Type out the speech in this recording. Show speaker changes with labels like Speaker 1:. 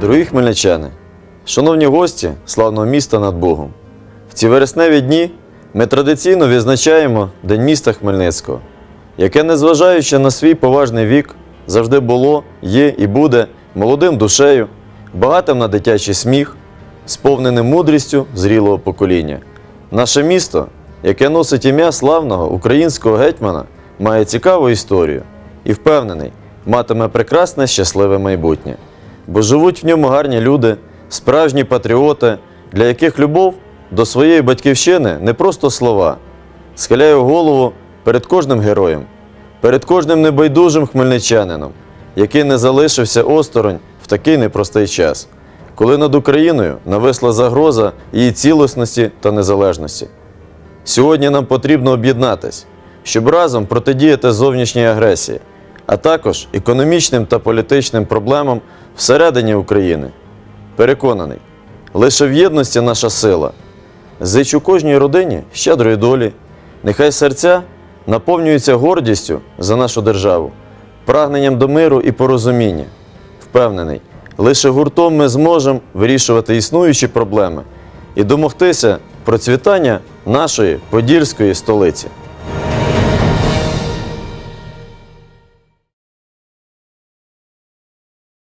Speaker 1: Дорогі хмельничани, шановні гості славного міста над Богом. В ці вересневі дні ми традиційно відзначаємо День міста Хмельницького, яке, незважаючи на свій поважний вік, завжди було, є і буде молодим душею, багатим на дитячий сміх, сповненим мудрістю зрілого покоління. Наше місто, яке носить ім'я славного українського гетьмана, має цікаву історію і впевнений, матиме прекрасне щасливе майбутнє. Бо живуть в ньому гарні люди, справжні патріоти, для яких любов до своєї батьківщини не просто слова. Схиляю голову перед кожним героєм, перед кожним небайдужим хмельничанином, який не залишився осторонь в такий непростий час, коли над Україною нависла загроза її цілісності та незалежності. Сьогодні нам потрібно об'єднатись, щоб разом протидіяти зовнішній агресії, а також економічним та політичним проблемам всередині України. Переконаний, лише в єдності наша сила. Зичу кожній родині щедрої долі, нехай серця наповнюються гордістю за нашу державу, прагненням до миру і порозуміння. Впевнений, лише гуртом ми зможемо вирішувати існуючі проблеми і домогтися процвітання нашої подільської столиці.